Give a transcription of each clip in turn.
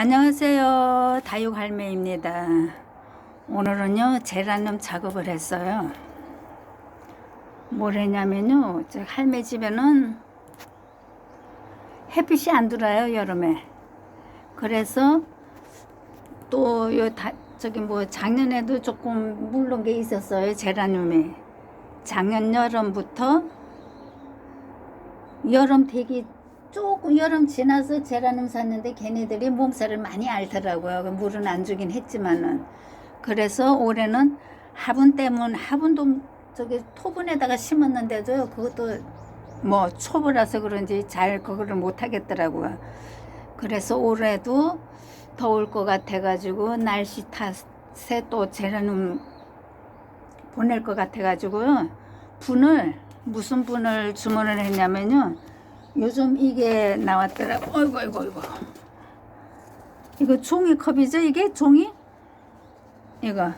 안녕하세요. 다육할매입니다. 오늘은요, 제라늄 작업을 했어요. 뭘 했냐면요, 저 할매 집에는 햇빛이 안 들어요, 여름에. 그래서 또, 요, 다, 저기 뭐, 작년에도 조금 물른 게 있었어요, 제라늄이. 작년 여름부터 여름 되기 조금 여름 지나서 제라늄 샀는데 걔네들이 몸살을 많이 앓더라고요. 그 물은 안 주긴 했지만은. 그래서 올해는 화분 때문 화분도 저기 토분에다가 심었는데도 그것도 뭐 초보라서 그런지 잘 그거를 못 하겠더라고요. 그래서 올해도 더울 것 같아가지고 날씨 탓에 또 제라늄 보낼 것 같아가지고요. 분을 무슨 분을 주문을 했냐면요. 요즘 이게 나왔더라고. 어이구, 어이구, 어이구. 이거 종이컵이죠? 이게 종이? 이거.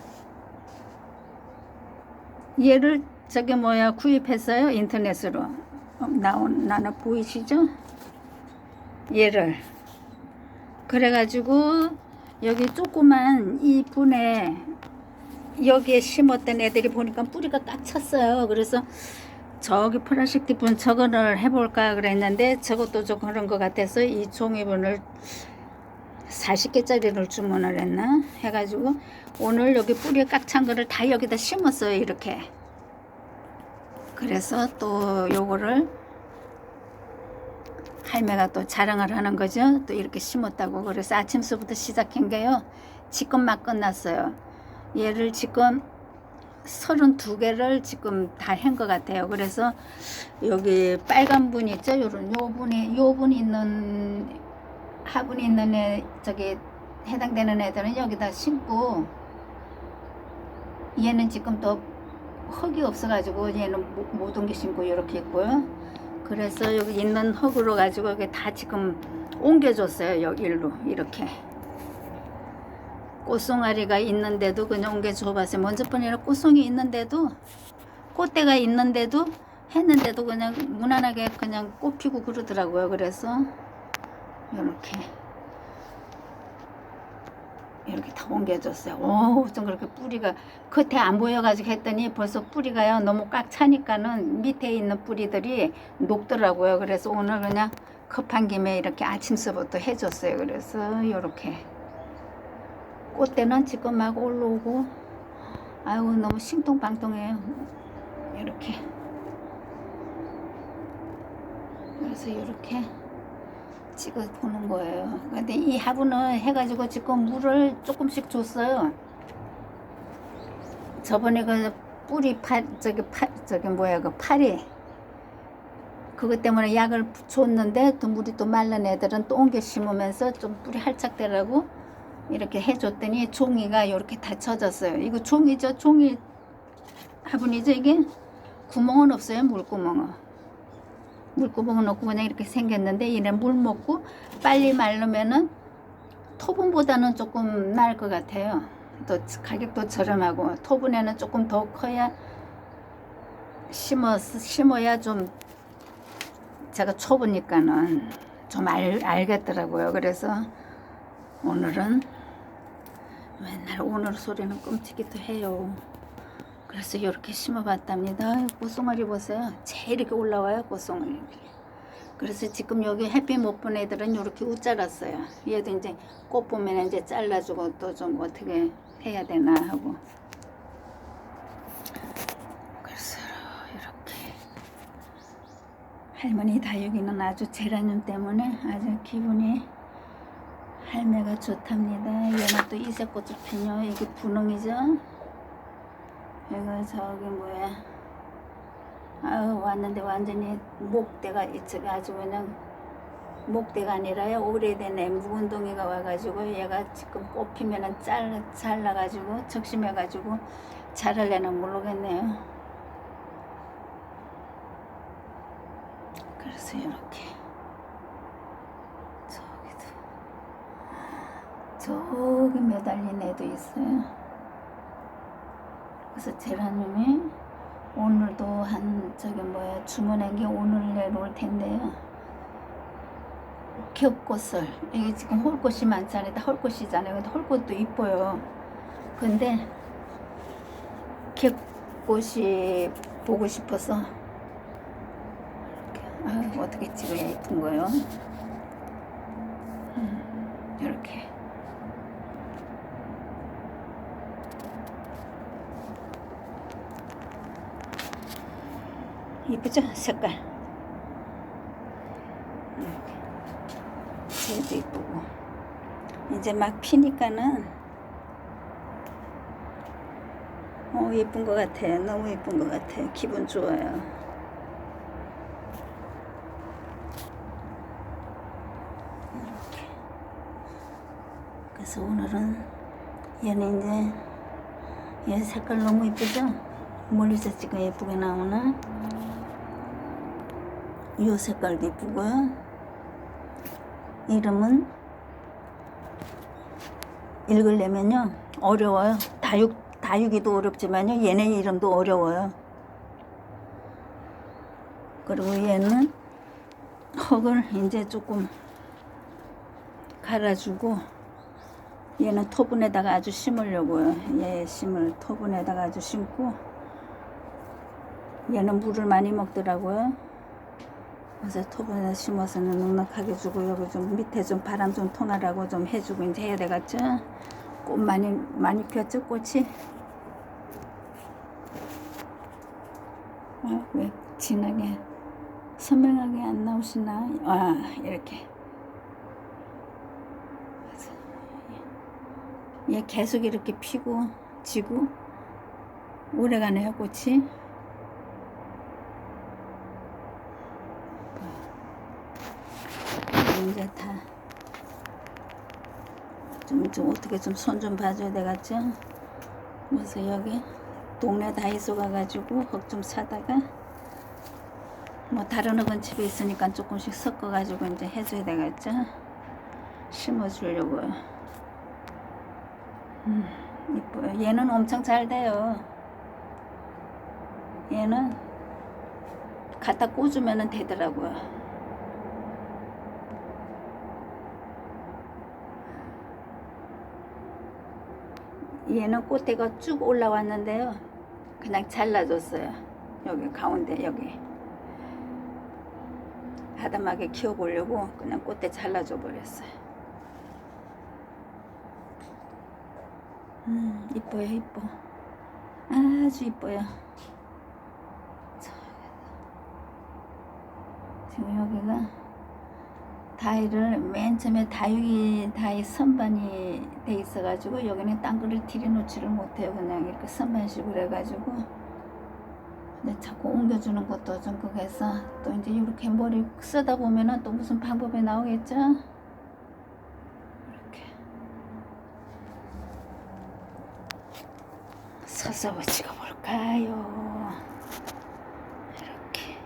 얘를 저기 뭐야 구입했어요 인터넷으로 어, 나온 나나 보이시죠? 얘를 그래가지고 여기 조그만 이 분에 여기에 심었던 애들이 보니까 뿌리가 꽉 찼어요. 그래서 저기 플라스틱 분 저거를 해볼까 그랬는데 저것도 좀 그런 것 같아서 이 종이분을 40개짜리를 주문을 했나? 해가지고 오늘 여기 뿌리 꽉찬 거를 다 여기다 심었어요 이렇게. 그래서 또 요거를 할매가 또 자랑을 하는 거죠. 또 이렇게 심었다고. 그래서 아침서부터 시작한 게요. 지금 막 끝났어요. 얘를 지금 32개를 지금 다 한 것 같아요. 그래서 여기 빨간 분 있죠? 요런 요 분이 요 분 있는 화분 있는 애 저기 해당되는 애들은 여기다 심고 얘는 지금 또 흙이 없어가지고 얘는 못- 못 옮겨 심고 이렇게 있고요. 그래서 여기 있는 흙으로 가지고 여기 다 지금 옮겨줬어요. 여기로 이렇게. 꽃송아리가 있는데도 그냥 옮겨 줘봤어요. 먼저 번이라 꽃송이 있는데도 꽃대가 있는데도 했는데도 그냥 무난하게 그냥 꽃 피고 그러더라고요. 그래서 이렇게 이렇게 다 옮겨줬어요. 오, 좀 그렇게 뿌리가 겉에 안 보여가지고 했더니 벌써 뿌리가요 너무 꽉 차니까는 밑에 있는 뿌리들이 녹더라고요. 그래서 오늘 그냥 급한 김에 이렇게 아침서부터 해줬어요. 그래서 이렇게 꽃대는 지금 막 올라오고 아유 너무 신통방통해요 이렇게. 그래서 이렇게 찍어 보는 거예요. 근데 이 화분은 해가지고 지금 물을 조금씩 줬어요. 저번에 그 뿌리 파 저기 파 저기 뭐야 그 파리 그것 때문에 약을 줬는데 또 물이 또 말른 애들은 또 옮겨 심으면서 좀 뿌리 할착되라고 이렇게 해줬더니 종이가 이렇게 다 젖었어요. 이거 종이죠? 종이 화분이죠? 이게 구멍은 없어요. 물구멍은. 물구멍은 없고 그냥 이렇게 생겼는데 얘는 물 먹고 빨리 말르면은 토분보다는 조금 나을 것 같아요. 또 가격도 저렴하고 토분에는 조금 더 커야 심어 심어야 좀 제가 초보니까는 좀 알, 알겠더라고요. 그래서 오늘은 맨날 오늘 소리는 끔찍이도 해요. 그래서 이렇게 심어봤답니다. 꽃송아리 보세요. 제일 이렇게 올라와요, 꽃송아리. 그래서 지금 여기 햇빛 못 본 애들은 이렇게 웃 자랐어요. 얘도 이제 꽃 보면 이제 잘라주고 또 좀 어떻게 해야 되나 하고. 그래서 이렇게 할머니 다육이는 아주 제라늄 때문에 아주 기분이 할매가 좋답니다. 얘는 또 이색꽃을 폈요. 이게 분홍이죠? 이거 저기 뭐야. 아유 왔는데 완전히 목대가 이쪽에 아주 그냥 목대가 아니라요. 오래된 애 묵은동이가 와가지고 얘가 지금 뽑히면은 잘, 잘라가지고 적심해가지고 자랄래나 모르겠네요. 그래서 이렇게 저기도 저기 매달린 애도 있어요. 그래서 제라늄이 오늘도 한 저기 뭐야 주문한 게 오늘 올 텐데요. 겹꽃을 이게 지금 홀꽃이 많잖아요. 다 홀꽃이잖아요. 근데 홀꽃도 이뻐요. 근데 겹꽃이 보고 싶어서 이렇게 아, 어떻게 찍어야 예쁜 거요? 음, 이렇게 이쁘죠? 색깔. 이렇게. 쟤도 이쁘고. 이제 막 피니까는 어 예쁜 것 같아 너무 예쁜 것 같아 기분 좋아요. 이렇게. 그래서 오늘은 얘는 이제 얘 색깔 너무 이쁘죠? 멀리서 찍으면 예쁘게 나오나 이 색깔도 이쁘고요 이름은 읽으려면요 어려워요. 다육 다육이도 어렵지만요 얘네 이름도 어려워요. 그리고 얘는 흙을 이제 조금 갈아주고 얘는 토분에다가 아주 심으려고요. 얘 심을 토분에다가 아주 심고 얘는 물을 많이 먹더라고요. 그래서 토분에 심어서는 넉넉하게 주고 여기 좀 밑에 좀 바람 좀 통하라고 좀 해주고 이제 해야 되겠죠. 꽃 많이 많이 피었죠 꽃이. 아, 왜 진하게 선명하게 안 나오시나? 아 이렇게. 얘 계속 이렇게 피고 지고 오래가네요 꽃이. 이제 다 좀, 좀 어떻게 좀손좀 봐줘야 되겠죠? 그래서 여기 동네 다이소 가가지고 흙 좀 사다가 뭐 다른 흙은 집에 있으니까 조금씩 섞어가지고 이제 해줘야 되겠죠? 심어주려고요. 음, 이뻐요. 얘는 엄청 잘 돼요. 얘는 갖다 꽂으면 되더라고요. 얘는 꽃대가 쭉 올라왔는데요. 그냥 잘라줬어요. 여기 가운데 여기 아담하게 키워보려고 그냥 꽃대 잘라줘 버렸어요. 음 이뻐요 이뻐 아주 이뻐요. 자, 지금 여기가 다이를 맨 처음에 다육이 다이 선반이 돼 있어 가지고 여기는 땅굴을 들여놓지를 못해요. 그냥 이렇게 선반식으로 해가지고. 근데 자꾸 옮겨주는 것도 좀 그래서 또 이제 이렇게 머리 쓰다 보면은 또 무슨 방법이 나오겠죠? 이렇게. 서서 찍어볼까요? 이렇게.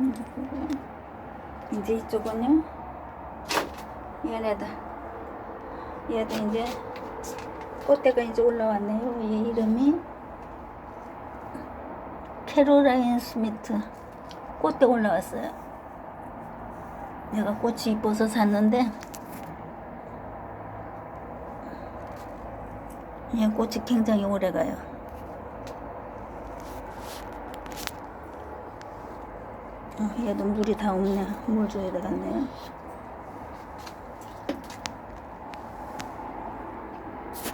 음, 이제 이쪽은요? 얘네다. 얘도 이제 꽃대가 이제 올라왔네요. 얘 이름이 캐롤라인 스미트. 꽃대 올라왔어요. 내가 꽃이 이뻐서 샀는데 얘 꽃이 굉장히 오래가요 어, 얘도 물이 다 없네. 물 줘야 되겠네요.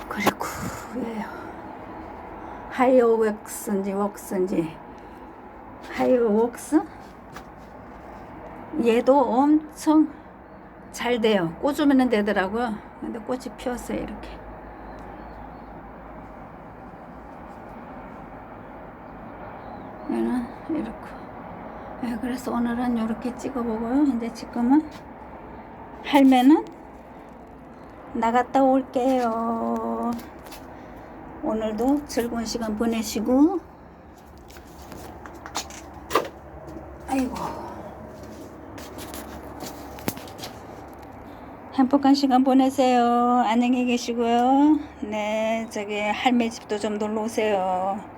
그리고 왜요? 하이어 웍스인지 웍스인지 하이어 웍스? 얘도 엄청 잘 돼요. 꽂으면 되더라고요. 근데 꽃이 피었어요 이렇게. 얘는 이렇게. 네, 그래서 오늘은 이렇게 찍어보고요. 이제 지금은 할매는 나갔다 올게요. 오늘도 즐거운 시간 보내시고, 아이고. 행복한 시간 보내세요. 안녕히 계시고요. 네, 저기 할매 집도 좀 놀러 오세요.